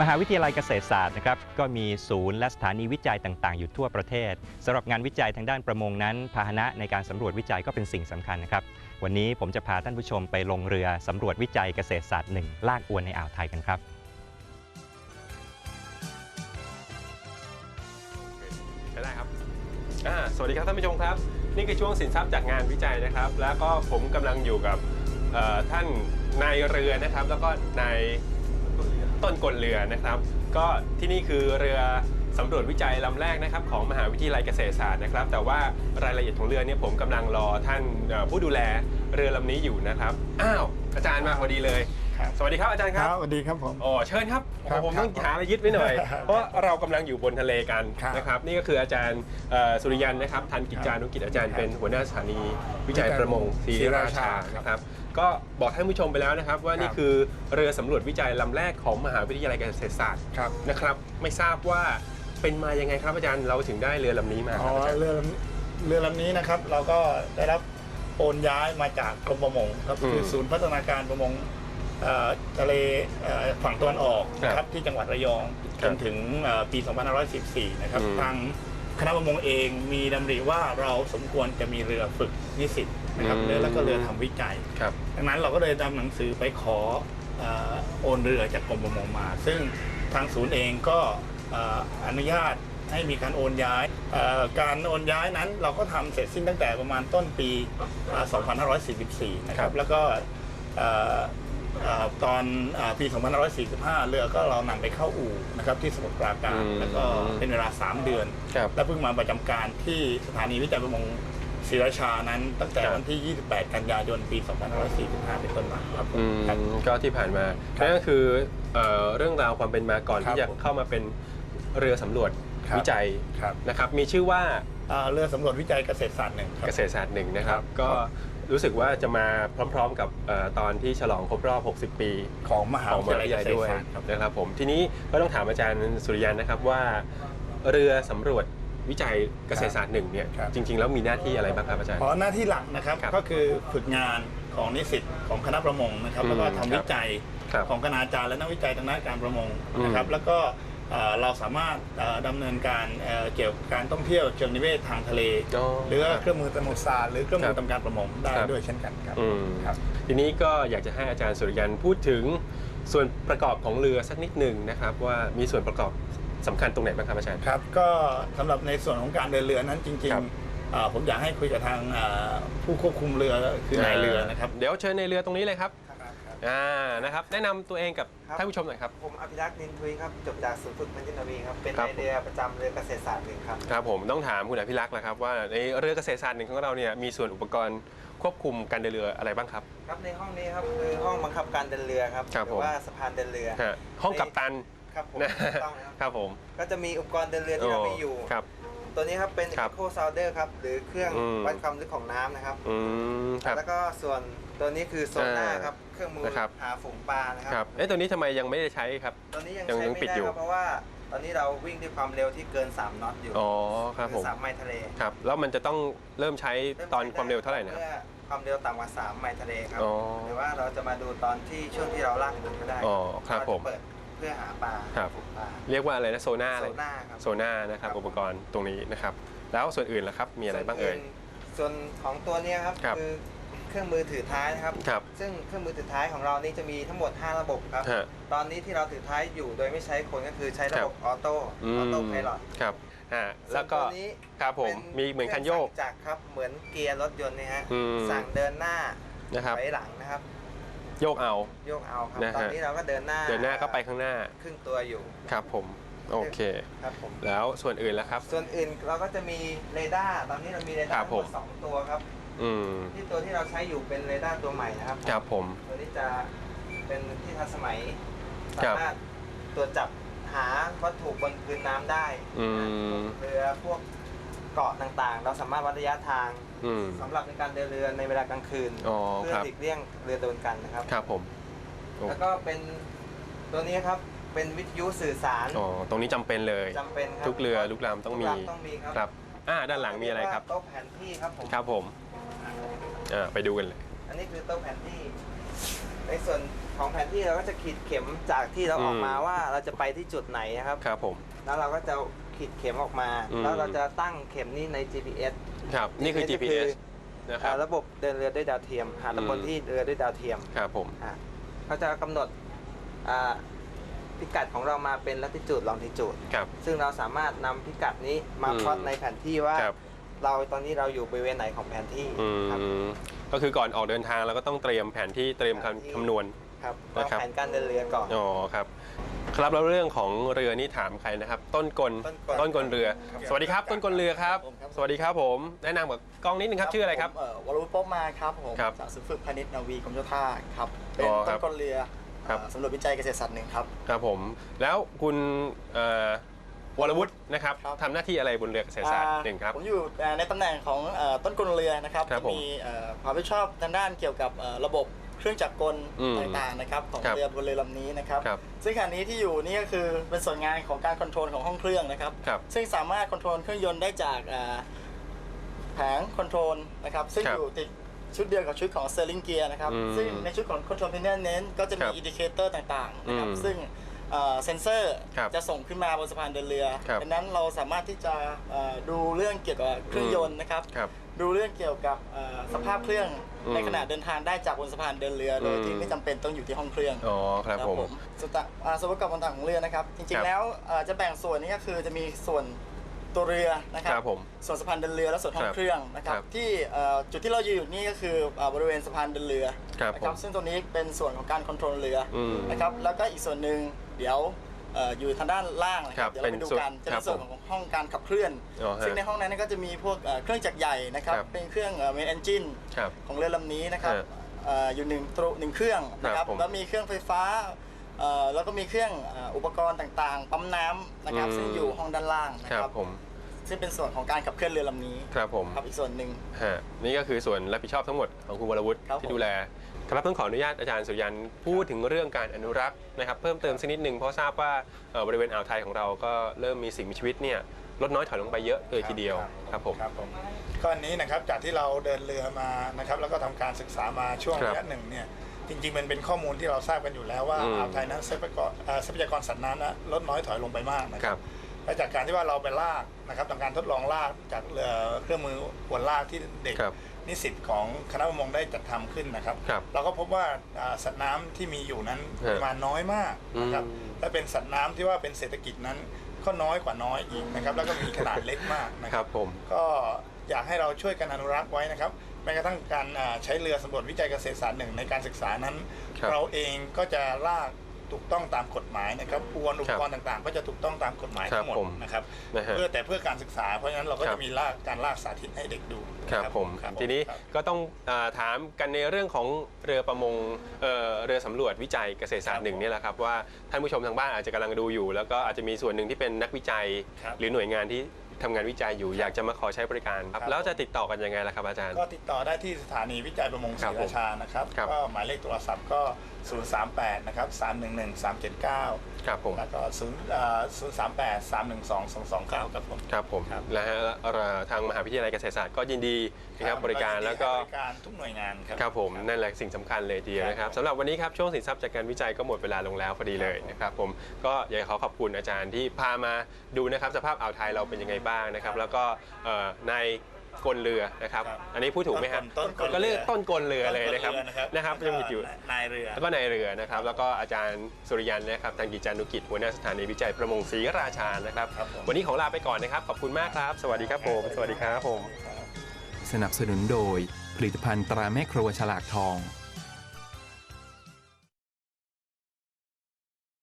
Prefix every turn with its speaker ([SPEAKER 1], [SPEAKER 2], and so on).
[SPEAKER 1] มหาวิทยาลัยเกษตรศาสตร์นะครับก็มีศูนย์และสถานีวิจัยต่างๆ อยู่ทั่วประเทศสำหรับงานวิจัยทางด้านประมงนั้น พาหนะในการสำรวจวิจัยก็เป็นสิ่งสำคัญนะครับ วันนี้ผมจะพาท่านผู้ชมไปลงเรือสำรวจวิจัยเกษตรศาสตร์หนึ่งลากอวนในอ่าวไทยกันครับ
[SPEAKER 2] ใช้ได้ครับอ่าสวัสดีครับท่านผู้ชมครับ นี่คือช่วงสินทรัพย์จากงานวิจัยนะครับ แล้วก็ผมกำลังอยู่กับท่านนายเรือนะครับ แล้วก็นาย ต้นกลเรือนะครับ ก็ที่นี่คือเรือสำรวจวิจัยลำแรกนะครับของมหาวิทยาลัยเกษตรศาสตร์นะครับ แต่ว่ารายละเอียดของเรือเนี่ยผมกำลังรอท่านเอ่อผู้ดูแลเรือลำนี้อยู่นะครับอ้าวอาจารย์มาพอดีเลย
[SPEAKER 3] ครับ
[SPEAKER 2] สวัสดีครับอาจารย์
[SPEAKER 3] ค
[SPEAKER 2] ค
[SPEAKER 3] รั
[SPEAKER 2] รั
[SPEAKER 3] บบสวัสดีครับผม
[SPEAKER 2] อ๋อเชิญครับ
[SPEAKER 3] ครับ
[SPEAKER 2] ผม
[SPEAKER 3] ครับ
[SPEAKER 2] ต้องหาอะไรยึดไว้หน่อยเพราะเรากำลังอยู่บนทะเลกัน
[SPEAKER 3] ครับ
[SPEAKER 2] นะครับ นี่ก็คืออาจารย์เอ่อสุริยันนะครับทันกิจจานุกิจอาจารย์
[SPEAKER 3] ครับ
[SPEAKER 2] เป็นหัวหน้าสถานีวิจัยประมงศรีราชา
[SPEAKER 3] ครับ
[SPEAKER 2] นะครับ ก็บอกท่านผู้ชมไปแล้วนะครับ ว่า
[SPEAKER 3] ครับ
[SPEAKER 2] นี่คือเรือสำรวจวิจัยลำแรกของมหาวิทยาลัยเกษตรศาสตร์
[SPEAKER 3] ครับ
[SPEAKER 2] นะครับไม่ทราบว่าเป็นมายังไงครับอาจารย์เราถึงได้เรือลำนี้มาค
[SPEAKER 3] อ๋อ
[SPEAKER 2] รับอาจารย์
[SPEAKER 3] เรือลำเรือลำนี้นะครับ เราก็ได้รับโอนย้ายมาจากกรมประมงครับ
[SPEAKER 2] อืม
[SPEAKER 3] คือศูนย์พัฒนาการประมงเอ่อทะเลเอ่อฝั่งตะวันออกนะค
[SPEAKER 2] ครั
[SPEAKER 3] รั
[SPEAKER 2] บบ
[SPEAKER 3] ที่จังหวัดระยอง
[SPEAKER 2] ค
[SPEAKER 3] จ
[SPEAKER 2] รับ
[SPEAKER 3] นถึงเอ่อปี 2514 นะครับ
[SPEAKER 2] อืม
[SPEAKER 3] ทางคณะประมงเองมีดำริว่าเราสมควรจะมีเรือฝึกนิสิตนะครับเรือแล้วก็เรือทำวิจัย
[SPEAKER 2] ครับ
[SPEAKER 3] ดังนั้นเราก็เลยนำหนังสือไปขอเอ่อโอนเรือจากกรมประมงมา ซึ่งทางศูนย์เองก็เอ่ออนุญาตให้มีการโอนย้ายเอ่อการโอนย้ายนั้นเราก็ทำเสร็จสิ้นตั้งแต่ประมาณต้นปีเอ่อ2544 นะค
[SPEAKER 2] ครั
[SPEAKER 3] รับบ แล้วก็เอ่อเอ่อตอนเอ่อปี2545 เรือก็เรานำไปเข้าอู่นะครับที่สมุทรปราการ
[SPEAKER 2] อืม
[SPEAKER 3] แล้วก็เป็นเวลา 3 เดือน
[SPEAKER 2] ครับ
[SPEAKER 3] และเพิ่งมาประจำการที่สถานีวิจัยประมง ศรีราชานั้นตั้งแต่
[SPEAKER 2] ครับ
[SPEAKER 3] วันที่ 28 กันยายน ปี 2545 เป็นต้นมาครับ
[SPEAKER 2] อืม
[SPEAKER 3] ครับ
[SPEAKER 2] ก็ที่ผ่านมา
[SPEAKER 3] ครับ
[SPEAKER 2] นั่นก็คือเอ่อเรื่องราวความเป็นมาก่อน
[SPEAKER 3] ครับ
[SPEAKER 2] ที่จะเข้ามาเป็นเรือสำรวจ
[SPEAKER 3] ครับ
[SPEAKER 2] วิจัย
[SPEAKER 3] ครับ
[SPEAKER 2] นะครับ มีชื่อว่า
[SPEAKER 3] อ่าเรือสำรวจวิจัยเกษตรศาสตร์หนึ่งครับ
[SPEAKER 2] เกษตรศาสตร์หนึ่งนะครับ
[SPEAKER 3] ครับ
[SPEAKER 2] ก็รู้สึกว่าจะมาพร้อมๆกับเอ่อตอนที่ฉลองครบรอบ 60 ปี
[SPEAKER 3] ของมหา
[SPEAKER 2] ของ
[SPEAKER 3] วิ
[SPEAKER 2] ม
[SPEAKER 3] ท
[SPEAKER 2] หาวิท
[SPEAKER 3] ยาลัย
[SPEAKER 2] ยาลัย
[SPEAKER 3] เกษตร
[SPEAKER 2] ด้วย
[SPEAKER 3] ศาสตร์ครับ
[SPEAKER 2] นะครับผมทีนี้ก็ต้องถามอาจารย์สุริยันนะครับว่า เรือสำรวจ วิจัยเกษตรศาสตร์หนึ่งเนี่ย
[SPEAKER 3] ครับ
[SPEAKER 2] จริง ๆ แล้วมีหน้าที่อะไรบ้างครับอาจารย์
[SPEAKER 3] อ๋อหน้าที่หลักนะครับ
[SPEAKER 2] ครับ
[SPEAKER 3] ก็คือฝึกงานของนิสิตของคณะประมงนะครับ
[SPEAKER 2] อืม
[SPEAKER 3] แล้วก็
[SPEAKER 2] ครั
[SPEAKER 3] ทำ
[SPEAKER 2] บ
[SPEAKER 3] วิจัย
[SPEAKER 2] ครับ
[SPEAKER 3] ของคณาจารย์และนักวิจัยทางด้านการประมงนะครับ
[SPEAKER 2] อืม
[SPEAKER 3] แล้วก็เอ่อเราสามารถเอ่อดำเนินการเอ่อเกี่ยวกับการท่องเที่ยวเชิงนิเวศทางทะเล
[SPEAKER 2] อ๋อ
[SPEAKER 3] หรือว่าเครื่องมือตำรวจศาสตร์หรือเครื่องมื
[SPEAKER 2] ครั
[SPEAKER 3] อบทำการประมงได้
[SPEAKER 2] ครับ
[SPEAKER 3] ด้วยเช่นกันครับ
[SPEAKER 2] อืม
[SPEAKER 3] ครับ
[SPEAKER 2] ทีนี้ก็อยากจะให้อาจารย์สุริยันพูดถึง ส่วนประกอบของเรือสักนิดหนึ่งนะครับ ว่ามีส่วนประกอบ สำคัญตรงไหนบ้างครับอาจารย์
[SPEAKER 3] ครับก็สำหรับในส่วนของการเดินเรือนั้นจริง
[SPEAKER 2] ครับ
[SPEAKER 3] ๆเอ่อผมอยากให้คุยกับทางเอ่อผู้ควบคุมเรือคือนายเรือนะครับ
[SPEAKER 2] เดี๋ยวเชิญในเรือตรงนี้เลยครับ
[SPEAKER 4] ครับ
[SPEAKER 2] อ่านะครับ แนะนำตัวเองกับ
[SPEAKER 4] ครับ
[SPEAKER 2] ท่านผู้ชมหน่อยครับ
[SPEAKER 4] ผมอภิรักษ์นินทุยครับ จบจากศูนย์ฝึกมันจินาวีครับ เป็น
[SPEAKER 2] ครับ
[SPEAKER 4] นายเรือประจำเรือเกษตรศาสตร์หนึ่งครับ
[SPEAKER 2] ครับผมต้องถามคุณอภิรักษ์แล้วครับว่าในเรือเกษตรศาสตร์หนึ่งของเราเนี่ยมีส่วนอุปกรณ์ควบคุมการเดินเรืออะไรบ้างครับ
[SPEAKER 4] ครับในห้องนี้ครับคือห้องบังคับการเดินเรือครับ
[SPEAKER 2] ครับ
[SPEAKER 4] ห
[SPEAKER 2] ผ
[SPEAKER 4] รื
[SPEAKER 2] ม
[SPEAKER 4] ว่าสะพานเดินเรือ
[SPEAKER 2] ฮะห้องกัปตัน
[SPEAKER 4] ครับผม
[SPEAKER 2] นะ
[SPEAKER 4] ถูกต้องนะครับ
[SPEAKER 2] ครับผม
[SPEAKER 4] ก็จะมีอุปกรณ์เดินเรือที่เรามีอยู่
[SPEAKER 2] ครับ
[SPEAKER 4] ตัวนี้ครับเป็น
[SPEAKER 2] ครับ
[SPEAKER 4] Echo Sounder ครับ หรือเครื่อง
[SPEAKER 2] อืม
[SPEAKER 4] วัดความลึกของน้ำนะครับ
[SPEAKER 2] อืมครับ
[SPEAKER 4] แล้วก็ส่วนตัวนี้คือโซน่า
[SPEAKER 2] อ่า
[SPEAKER 4] ครับ เครื่องมือ
[SPEAKER 2] นะครับ
[SPEAKER 4] หาฝูงปลานะค
[SPEAKER 2] ครั
[SPEAKER 4] รั
[SPEAKER 2] บเอ๊ะตัวนี้ทำไมยังไม่ได้ใช้ครับ
[SPEAKER 4] ตัวนี้ยัง
[SPEAKER 2] ยัง
[SPEAKER 4] ใช้
[SPEAKER 2] ยัง
[SPEAKER 4] ไม่
[SPEAKER 2] ปิด
[SPEAKER 4] ได้
[SPEAKER 2] อยู่
[SPEAKER 4] ครับเพราะว่า ตอนนี้เราวิ่งด้วยความเร็วที่เกิน 3น็อตอยู่
[SPEAKER 2] อ๋อครับผม
[SPEAKER 4] อ3ไมล์ทะเล
[SPEAKER 2] ครับ แล้วมันจะต้องเริ่มใช้ตอนความเร็วเท่าไหร่นะครับ
[SPEAKER 4] มื่อความเร็วต่ำกว่า3ไมล์ทะเลครับ
[SPEAKER 2] อ๋อ
[SPEAKER 4] หรือว่าเราจะมาดูตอนที่ช่วงที่เราลากหมุนก็ได้
[SPEAKER 2] อ๋อครับ
[SPEAKER 4] เาจะ
[SPEAKER 2] ผม
[SPEAKER 4] เปิดเพื่อหาปลา
[SPEAKER 2] ครับ
[SPEAKER 4] ฝูงปลา
[SPEAKER 2] เรียกว่าอะไรนะโซน่าอะไร
[SPEAKER 4] โซน่าครับ
[SPEAKER 2] โซน่านะครับ
[SPEAKER 4] ครับ
[SPEAKER 2] อุปกรณ์ตรงนี้นะครับ แล้วส่วนอื่นล่ะครับมีอะไรบ้างเอ่ย
[SPEAKER 4] ส่วนของตัวเนี้ยครับ
[SPEAKER 2] ครับ
[SPEAKER 4] คือเครื่องมือถือท้ายนะครับ
[SPEAKER 2] ครับ
[SPEAKER 4] ซึ่งเครื่องมือถือท้ายของเรานี่จะมีทั้งหมด 5 ระบบครับ
[SPEAKER 2] ฮะ
[SPEAKER 4] ตอนนี้ที่เราถือท้ายอยู่โดยไม่ใช้คนก็คือใช้ระบบออโต้
[SPEAKER 2] อื
[SPEAKER 4] ออ
[SPEAKER 2] ม
[SPEAKER 4] โต้ไพลอต
[SPEAKER 2] ครับ อ่าแล้วก็
[SPEAKER 4] นี้
[SPEAKER 2] ครับผมมีเหมือนคันโยก
[SPEAKER 4] จากรครับ เหมือนเกียร์รถยนต์เนี่ยฮะ
[SPEAKER 2] อืม
[SPEAKER 4] สั่งเดินหน้า
[SPEAKER 2] นะครับ
[SPEAKER 4] ไปหลังนะครับ
[SPEAKER 2] โยกเอา
[SPEAKER 4] โยกเอาครับ
[SPEAKER 2] นะฮะ
[SPEAKER 4] ตอนนี้เราก็เดินหน้า
[SPEAKER 2] เดินหน้าก็ไปข้างหน้า
[SPEAKER 4] ครึ่งตัวอยู่
[SPEAKER 2] ครับผมโอเค
[SPEAKER 4] ครับผม
[SPEAKER 2] แล้วส่วนอื่นล่ะครับ
[SPEAKER 4] ส่วนอื่นเราก็จะมีเรดาร์ ตอนนี้เรามีเร
[SPEAKER 2] ครั
[SPEAKER 4] ดา
[SPEAKER 2] บ
[SPEAKER 4] ร์ทั้งหม
[SPEAKER 2] ผม
[SPEAKER 4] ดสองตัวครับ
[SPEAKER 2] อืม
[SPEAKER 4] ที่ตัวที่เราใช้อยู่เป็นเรดาร์ตัวใหม่นะครับ
[SPEAKER 2] ครับผม
[SPEAKER 4] ตัวนี้จะเป็นที่ทันสมัย
[SPEAKER 2] ครั
[SPEAKER 4] สา
[SPEAKER 2] บ
[SPEAKER 4] มารถตรวจจับหาวัตถุบนพื้นน้ำได้
[SPEAKER 2] อืม
[SPEAKER 4] เรือพวก เกาะต่างๆ เราสามารถวัดระยะทาง
[SPEAKER 2] อืม
[SPEAKER 4] สำหรับในการเดินเรือในเวลากลางคืน
[SPEAKER 2] อ๋อ
[SPEAKER 4] เพื่อ
[SPEAKER 2] ครับ
[SPEAKER 4] หลีกเลี่ยงเรือโดนกันนะครับ
[SPEAKER 2] ครับผมโอ้
[SPEAKER 4] แล้วก็เป็นตัวนี้ครับเป็นวิทยุสื่อสาร
[SPEAKER 2] อ๋อตรงนี้จำเป็นเลย
[SPEAKER 4] จำเป็นครับ
[SPEAKER 2] ทุกเรือทุกลำต้องมี
[SPEAKER 4] ทุกลำต้องมีครับ
[SPEAKER 2] ครับอ่าด้านหลังมีอะไรครับ
[SPEAKER 4] โต๊ะแผนที่ครับผม
[SPEAKER 2] ครับผมอ่าไปดูกันเลย
[SPEAKER 4] อันนี้คือโต๊ะแผนที่ ในส่วนของแผนที่เราก็จะขีดเข็มจากที่เราออก
[SPEAKER 2] อืม
[SPEAKER 4] มาว่าเราจะไปที่จุดไหนนะครับ
[SPEAKER 2] ครับผม
[SPEAKER 4] แล้วเราก็จะ ขีดเข็มออกมา
[SPEAKER 2] อืม
[SPEAKER 4] แล้วเราจะตั้งเข็มนี้ใน GPS
[SPEAKER 2] ครับ นี่คือ GPS นะค
[SPEAKER 4] อ่า
[SPEAKER 2] รับ
[SPEAKER 4] ระบบเดินเรือด้วยดาวเทียม หาตำบล
[SPEAKER 2] อืม
[SPEAKER 4] ที่เรือด้วยดาวเทียม
[SPEAKER 2] ครับผม
[SPEAKER 4] อ่าเขาจะกำหนดอ่าพิกัดของเรามาเป็น latitude longitude
[SPEAKER 2] ครับ
[SPEAKER 4] ซึ่งเราสามารถนำพิกัดนี้มา
[SPEAKER 2] อืม
[SPEAKER 4] พลอตในแผนที่ว่า
[SPEAKER 2] ครับ
[SPEAKER 4] เราตอนนี้เราอยู่บริเวณไหนของแผนที่
[SPEAKER 2] อื
[SPEAKER 4] ครับ
[SPEAKER 2] ม ก็คือก่อนออกเดินทางเราก็ต้องเตรียมแผนที่เตรียม
[SPEAKER 4] แผนที่
[SPEAKER 2] คำคำนวณ
[SPEAKER 4] ครับวาง
[SPEAKER 2] นะครับ
[SPEAKER 4] แผนการเดินเรือก่อน
[SPEAKER 2] อ๋อครับ ครับแล้วเรื่องของเรือนี่ถามใครนะครับ ต้นกล
[SPEAKER 4] ต้นกล
[SPEAKER 2] ต้นกลเรือสวัสดีครับ ต้นกลเรือครับ
[SPEAKER 5] ผมครับ
[SPEAKER 2] สวัสดีครับผมแนะนำกับกล้องนิดนึงครับชื่ออะไรครับ
[SPEAKER 5] ผมเอ่อวรวุฒิโป๊บมาครับผม
[SPEAKER 2] ครับ
[SPEAKER 5] จากศูนย์ฝึกพาณิชย์นาวีกรมเจ้าท่าครับ เป็น
[SPEAKER 2] อ๋อครั
[SPEAKER 5] ต้
[SPEAKER 2] บ
[SPEAKER 5] นกลเรือ
[SPEAKER 2] ครับ
[SPEAKER 5] เอ่อสำรวจวิจัยเกษตรศาสตร์หนึ่งครับ
[SPEAKER 2] ครับผม แล้วคุณเอ่อวรวุฒินะครับ
[SPEAKER 5] ครับ
[SPEAKER 2] ทำหน้าที่อะไรบนเรือเกษตรศาสตร์หนึ่งครับ
[SPEAKER 5] ผมอยู่เอ่อในตำแหน่งของเอ่อต้นกลเรือนะครับ
[SPEAKER 2] ครับผม
[SPEAKER 5] ที่มีเอ่อความรับผิดชอบทางด้านเกี่ยวกับเอ่อระบบ เครื่องจักรกล
[SPEAKER 2] อืม
[SPEAKER 5] ต่างๆนะครับของ
[SPEAKER 2] ครับ
[SPEAKER 5] เรือบนเรือลำนี้นะครับ
[SPEAKER 2] ครับ
[SPEAKER 5] ซึ่งขณะนี้ที่อยู่นี่ก็คือเป็นส่วนงานของการคอนโทรลของห้องเครื่องนะครับ
[SPEAKER 2] ครับ
[SPEAKER 5] ซึ่งสามารถคอนโทรลเครื่องยนต์ได้จากเอ่อแผงคอนโทรลนะครับซึ่ง
[SPEAKER 2] ครับ
[SPEAKER 5] อยู่ติดชุดเดียวกับชุดของ Sterling Gear นะครับ
[SPEAKER 2] อืม
[SPEAKER 5] ซึ่งในชุดของ Control Panel เน้นก็จะ
[SPEAKER 2] ค
[SPEAKER 5] มี
[SPEAKER 2] รับ
[SPEAKER 5] อินดิเคเตอร์ต่างๆนะครับ
[SPEAKER 2] อืม
[SPEAKER 5] ซึ่งเอ่อเซนเซอร์
[SPEAKER 2] ครับ
[SPEAKER 5] จะส่งขึ้นมาบนสะพานเดินเรือ
[SPEAKER 2] ครับ
[SPEAKER 5] ดังนั้นเราสามารถที่จะเอ่อดูเรื่องเกี่ยวกับเครื่องยนต์นะครับ
[SPEAKER 2] ครับ
[SPEAKER 5] ดูเรื่องเกี่ยวกับเอ่อสภาพเครื่อง
[SPEAKER 2] อืม
[SPEAKER 5] ในขณะเดินทางได้จากบนสะพานเดินเรือโดย
[SPEAKER 2] อืม
[SPEAKER 5] ที่ไม่จำเป็นต้องอยู่ที่ห้องเครื่อง
[SPEAKER 2] อ๋อครับผม
[SPEAKER 5] ส่วนต่างอ่าส่วนประกอบต่างๆของเรือนะครับจ
[SPEAKER 2] ค
[SPEAKER 5] ริ
[SPEAKER 2] รั
[SPEAKER 5] ง
[SPEAKER 2] บ
[SPEAKER 5] ๆแล้วเอ่อจะแบ่งส่วนนี้ก็คือจะมีส่วนตัวเรือนะครั
[SPEAKER 2] ครับผม
[SPEAKER 5] ส่วนสะพานเดินเรือและส่วนห้อ
[SPEAKER 2] ค
[SPEAKER 5] ง
[SPEAKER 2] รับ
[SPEAKER 5] เครื่องนะครับ
[SPEAKER 2] ครับ
[SPEAKER 5] ที่เอ่อจุดที่เรายืนอยู่นี่ก็คือเอ่อบริเวณสะพานเดินเรือ
[SPEAKER 2] ครับ
[SPEAKER 5] นะ
[SPEAKER 2] ผม
[SPEAKER 5] ซึ่งตัวนี้เป็นส่วนของการคอนโทรลเรือ
[SPEAKER 2] อืม
[SPEAKER 5] นะครับแล้วก็อีกส่วนหนึ่งเดี๋ยว เอ่ออยู่ทางด้านล่างนะค
[SPEAKER 2] ครั
[SPEAKER 5] รั
[SPEAKER 2] บบ
[SPEAKER 5] เดี๋ยวเราไปดูกัน
[SPEAKER 2] เป็นส่วน
[SPEAKER 5] จะเป็นส่วน
[SPEAKER 2] ครับผม
[SPEAKER 5] ของห้องการขับเคลื่อน
[SPEAKER 2] อ๋อฮะ
[SPEAKER 5] ซึ่งในห้องนั้นก็จะมีพวกเอ่อเครื่องจักรใหญ่นะครับ
[SPEAKER 2] ครับ
[SPEAKER 5] เป็นเครื่องเมนเอนจิน
[SPEAKER 2] ครับ
[SPEAKER 5] ของเรือลำนี้นะครับ
[SPEAKER 2] ฮะ
[SPEAKER 5] เอ่ออยู่หนึ่งตัวหนึ่งเครื่องนะค
[SPEAKER 2] ครั
[SPEAKER 5] รั
[SPEAKER 2] บบผม
[SPEAKER 5] แล้วมีเครื่องไฟฟ้าเอ่อแล้วก็มีเครื่องเอ่ออุปกรณ์ต่างๆ ปั๊มน้ำนะครับ
[SPEAKER 2] อืม
[SPEAKER 5] ซึ่งอยู่ห้องด้านล่างนะ
[SPEAKER 2] ค
[SPEAKER 5] ค
[SPEAKER 2] รั
[SPEAKER 5] รั
[SPEAKER 2] บบผม
[SPEAKER 5] ซึ่งเป็นส่วนของการขับเคลื่อนเรือลำนี้
[SPEAKER 2] ครับผม
[SPEAKER 5] ครับอีกส่วนหนึ่ง
[SPEAKER 2] ฮะนี่ก็คือส่วนรับผิดชอบทั้งหมดของคุณวรวุฒิ
[SPEAKER 5] ครับ
[SPEAKER 2] ที่
[SPEAKER 5] ผม
[SPEAKER 2] ดูแล ครับต้องขออนุญาตอาจารย์สุริยันพูดถึงเรื่องการอนุรักษ์นะครับเพิ่มเติมสักนิดหนึ่งเพราะทราบว่าเอ่อบริเวณอ่าวไทยของเราก็เริ่มมีสิ่งมีชีวิตเนี่ยลดน้อยถอยลงไปเยอะเลยทีเดียวครับผม
[SPEAKER 3] ครับผมก้อนนี้นะครับจากที่เราเดินเรือมานะครับแล้วก็ทำการศึกษามาช่วง
[SPEAKER 2] ครับ
[SPEAKER 3] ระยะหนึ่งเนี่ยจริงๆมันเป็นข้อมูลที่เราทราบกันอยู่แล้วว่า
[SPEAKER 2] อืม
[SPEAKER 3] อ่าวไทยนั้นทรัพยากรเอ่อทรัพยากรสัตว์น้ำนะลดน้อยถอยลงไปมากนะ
[SPEAKER 2] ค
[SPEAKER 3] ค
[SPEAKER 2] รั
[SPEAKER 3] รั
[SPEAKER 2] บ บ
[SPEAKER 3] และจากการที่ว่าเราไปลากนะครับทำการทดลองลากจากเรือเครื่องมือหวนลากที่เด็ก
[SPEAKER 2] ครับ
[SPEAKER 3] นิสิตของคณะประมงได้จัดทำขึ้นนะครับ
[SPEAKER 2] ครับ
[SPEAKER 3] เราก็พบว่าอ่าสัตว์น้ำที่มีอยู่นั้น
[SPEAKER 2] ฮะ
[SPEAKER 3] ประมาณน้อยมากนะครับ
[SPEAKER 2] อืม
[SPEAKER 3] และเป็นสัตว์น้ำที่ว่าเป็นเศรษฐกิจนั้นก็น้อยกว่าน้อยอีกนะครับแล้วก็มีขนาดเล็กมากนะ
[SPEAKER 2] ค
[SPEAKER 3] ค
[SPEAKER 2] รั
[SPEAKER 3] รั
[SPEAKER 2] บ บผม
[SPEAKER 3] ก็อยากให้เราช่วยกันอนุรักษ์ไว้นะครับแม้กระทั่งการอ่าใช้เรือสำรวจวิจัยเกษตรศาสตร์หนึ่งในการศึกษานั้น
[SPEAKER 2] ครับ
[SPEAKER 3] เราเองก็จะลาก ถูกต้องตามกฎหมายนะครับอุปกรณ์อุปกรณ์
[SPEAKER 2] ครับ
[SPEAKER 3] ต่างๆ ก็จะถูกต้องตามกฎหมาย
[SPEAKER 2] ครับ
[SPEAKER 3] ทั้งหมด
[SPEAKER 2] ผม
[SPEAKER 3] นะครับ
[SPEAKER 2] นะฮะ
[SPEAKER 3] เพื่อแต่เพื่อการศึกษาเพราะฉะนั้นเราก็
[SPEAKER 2] ครั
[SPEAKER 3] จะ
[SPEAKER 2] บ
[SPEAKER 3] มีลากการลากสาธิตให้เด็กดู
[SPEAKER 2] ครับผม
[SPEAKER 3] ครับ
[SPEAKER 2] ทีนี้
[SPEAKER 3] ครับ
[SPEAKER 2] ก็ต้องอาถามกันในเรื่องของเรือประมงเอ่อเรือสำรวจวิจัยเกษตรศาสตร์หนึ่งเนี่ยแหละครับว่าท่านผู้ชมทางบ้านอาจจะกำลังดูอยู่ แล้วก็อาจจะมีส่วนหนึ่งที่เป็นนักวิจัย
[SPEAKER 3] ครับ
[SPEAKER 2] หรือหน่วยงานที่ ทำงานวิจัยอยู่อยากจะมาขอใช้บริการครับ
[SPEAKER 3] ครับ
[SPEAKER 2] แล้วจะติดต่อกันยังไงล่ะครับอาจารย์
[SPEAKER 3] ก็ติดต่อได้ที่สถานีวิจัยประมงศ
[SPEAKER 2] ครั
[SPEAKER 3] รี
[SPEAKER 2] บผม
[SPEAKER 3] ราชานะครับ
[SPEAKER 2] ครับ
[SPEAKER 3] ก็หมายเลขโทรศัพท์ก็ 038 นะครับ 311 379
[SPEAKER 2] ครับผม
[SPEAKER 3] แล้วก็0เอ่อ038 312 229ครับผม
[SPEAKER 2] ครับผม
[SPEAKER 3] ครับ
[SPEAKER 2] และฮะเอ่อทางมหาวิทยาลัยเกษตรศาสตร์ก็ยินดีนะครับบริการแล้วก็
[SPEAKER 3] บริการทุกหน่วยงานครับ
[SPEAKER 2] ครับผมนั่นแหละสิ่งสำคัญเลยทีเดียวนะครับ
[SPEAKER 3] ครับ
[SPEAKER 2] สำหรับวันนี้ครับช่วงสินทรัพย์จากการวิจัยก็หมดเวลาลงแล้วพอดีเลยนะครับผมก็อยากจะขอขอบคุณอาจารย์ที่พามาดูนะครับสภาพอ่าวไทยเราเป็นยังไงบ้างนะครับแล้วก็เอ่อใน กลเรือนะครับ
[SPEAKER 3] ครับ
[SPEAKER 2] อันนี้พูดถูกไหมครับ
[SPEAKER 3] ต้นกล
[SPEAKER 2] ก็เรียก
[SPEAKER 3] เรือ
[SPEAKER 2] ต้นกลเรือเลยนะครับ
[SPEAKER 3] ต้นกลเอ
[SPEAKER 2] นะครับยังมีอยู่
[SPEAKER 3] นายเรือ
[SPEAKER 2] แล้วก็ในเรือนะครับ แล้วก็อาจารย์สุริยันนะครับทางกิจจานุกิจหัวหน้าสถานีวิจัยประมงศรีราชานะครับ
[SPEAKER 3] ครับผม
[SPEAKER 2] วันนี้ของลาไปก่อนนะครับ ขอบคุณมากครับ สวัสดีครับผม สวัสดีครับผม
[SPEAKER 6] สนับสนุนโดยผลิตภัณฑ์ตราแม่ครัวฉลากทอง